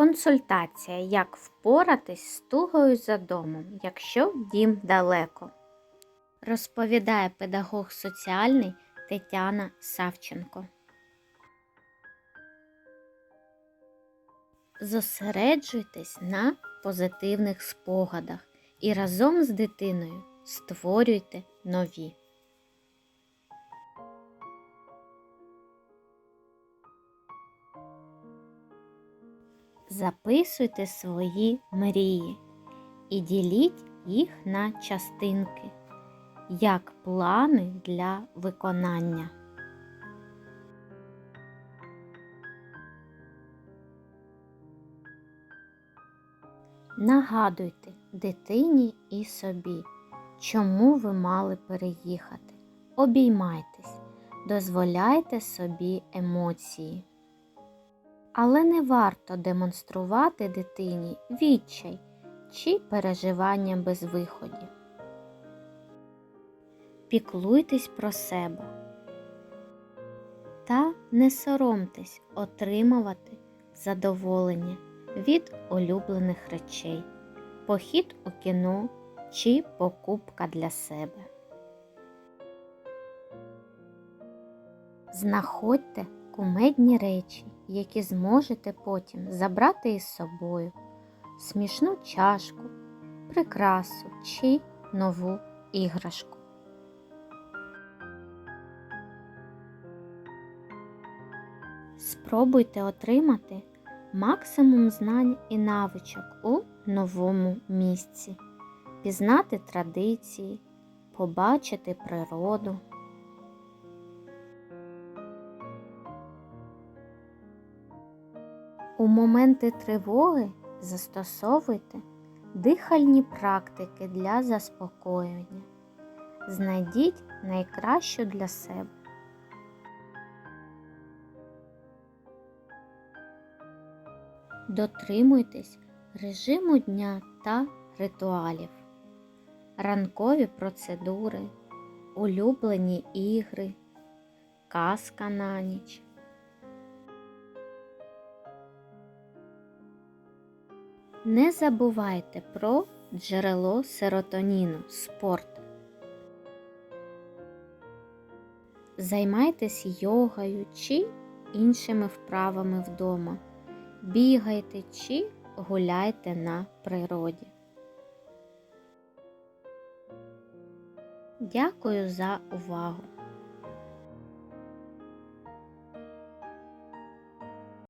Консультація, як впоратись з тугою за домом, якщо дім далеко. Розповідає педагог соціальний Тетяна Савченко. Зосереджуйтесь на позитивних спогадах і разом з дитиною створюйте нові. Записуйте свої мрії і діліть їх на частинки, як плани для виконання. Нагадуйте дитині і собі, чому ви мали переїхати. Обіймайтесь, дозволяйте собі емоції. Але не варто демонструвати дитині відчай чи переживання без виходів. Піклуйтесь про себе та не соромтесь отримувати задоволення від улюблених речей, похід у кіно чи покупка для себе. Знаходьте кумедні речі, які зможете потім забрати із собою, смішну чашку, прикрасу чи нову іграшку. Спробуйте отримати максимум знань і навичок у новому місці, пізнати традиції, побачити природу. У моменти тривоги застосовуйте дихальні практики для заспокоєння. Знайдіть найкращу для себе. Дотримуйтесь режиму дня та ритуалів, ранкові процедури, улюблені ігри, казка на ніч. Не забувайте про джерело серотоніну спорт. Займайтесь йогою чи іншими вправами вдома. Бігайте чи гуляйте на природі. Дякую за увагу!